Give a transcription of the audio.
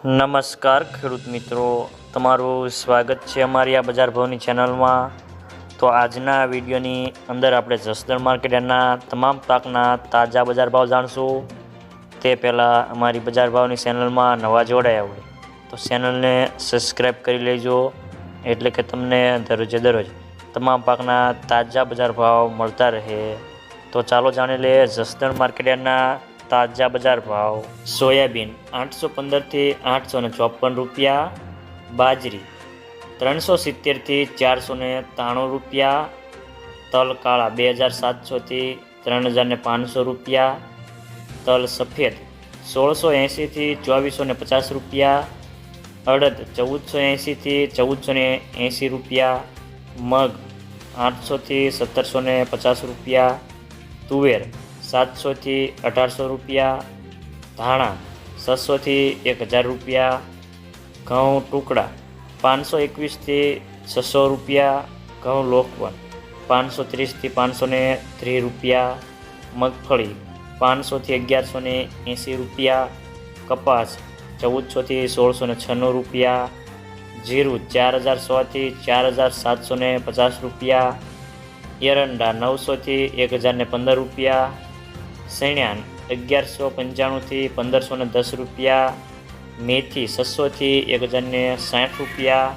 નમસ્કાર, ખેડૂત મિત્રો. તમારું સ્વાગત છે અમારી આ બજાર ભાવની ચેનલમાં. તો આજના વિડીયોની અંદર આપણે જસદણ માર્કેટના તમામ પાકના તાજા બજાર ભાવ જાણશું. તે પહેલાં અમારી બજાર ભાવની ચેનલમાં નવા જોડાયા હોય તો ચેનલને સબસ્ક્રાઈબ કરી લેજો. એટલે કે તમને દરરોજે દરરોજ તમામ પાકના તાજા બજાર ભાવ મળતા રહે. તો ચાલો જાણી લઈએ જસદણ માર્કેટના તાજા બજાર ભાવ, સોયાબીન આઠસો પંદરથી આઠસો ને ચોપન રૂપિયા, બાજરી ત્રણસો સિત્તેરથી ચારસો ને ત્રાણું રૂપિયા, તલ કાળા બે હજાર સાતસોથી ત્રણ હજાર ને પાંચસો રૂપિયા, તલ સફેદ સોળસો એંશીથી ચોવીસો ને પચાસ રૂપિયા, અડદ ચૌદસો એંશીથી ચૌદસો ને એંશી રૂપિયા, મગ આઠસોથી સત્તરસો ને પચાસ રૂપિયા, તુવેર સાતસોથી અઢારસો રૂપિયા, ધાણા છસોથી એક હજાર રૂપિયા, ઘઉં ટુકડા પાંચસો એકવીસથી છસો રૂપિયા, ઘઉં લોકવન પાંચસો ત્રીસથી પાંચસો ને ત્રીસ રૂપિયા, મગફળી પાંચસોથી અગિયારસો ને એંસી રૂપિયા, કપાસ ચૌદસોથી સોળસો ને છન્નું રૂપિયા, જીરું ચાર હજાર સોથી ચાર હજાર સાતસો ને પચાસ રૂપિયા, એરંડા નવસોથી એક હજાર પંદર રૂપિયા સૈણ્યાન અગિયારસો પંચાણુંથી પંદરસો દસ રૂપિયા મેથી છસોથી એક હજારને સાઠ રૂપિયા